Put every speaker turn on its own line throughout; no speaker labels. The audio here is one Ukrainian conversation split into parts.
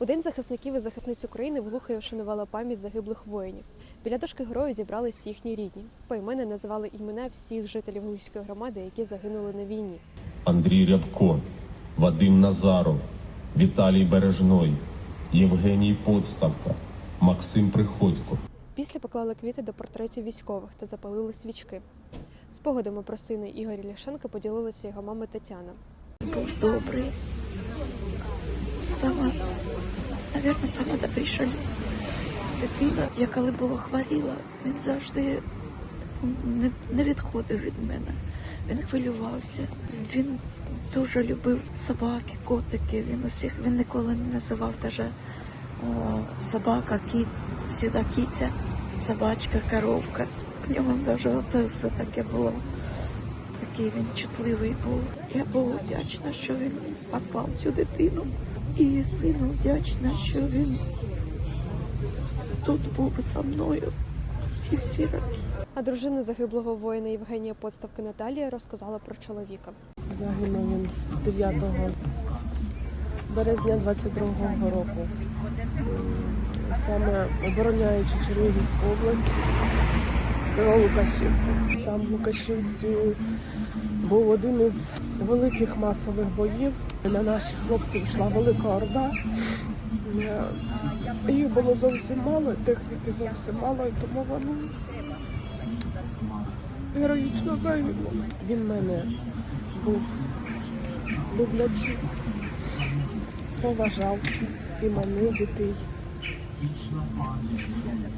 У День захисників і захисниць України в Глухові вшанувала пам'ять загиблих воїнів. Біля дошки героїв зібрались їхні рідні. Поіменно називали імена всіх жителів Глухівської громади, які загинули на війні.
Андрій Рябко, Вадим Назаров, Віталій Бережной, Євгеній Подставка, Максим Приходько.
Після поклали квіти до портретів військових та запалили свічки. Спогадами про сина Ігоря Ляшенка поділилася його мама Тетяна.
був добрий. Сама, напевно, сама добріша дитина. Я коли була хворіла, він завжди не, не відходив від мене. Він хвилювався. Він дуже любив собаки, котики. Він усіх він ніколи не називав даже о, собака, кіт, завжди кіця, собачка, коровка. В ньому навіть оце все таке було такий він чутливий був. Я була вдячна, що він послав цю дитину. І сину вдячна, що він тут був зі мною ці всі роки.
А дружина загиблого воїна Євгенія Подставки Наталія розказала про чоловіка.
Загинув він 9 березня 22-го року. Саме обороняючи Чернігівську область, село Лукашівка. Там в Лукашівці був один із великих масових боїв. На наших хлопців йшла велика орда. Е, Їх було зовсім мало, техніки зовсім мало, і тому вони героїчно загинули. Він мене був люблячий, поважав і мене дітей.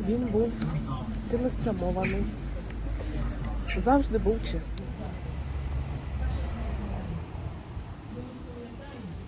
Він був цілеспрямований, завжди був чесним.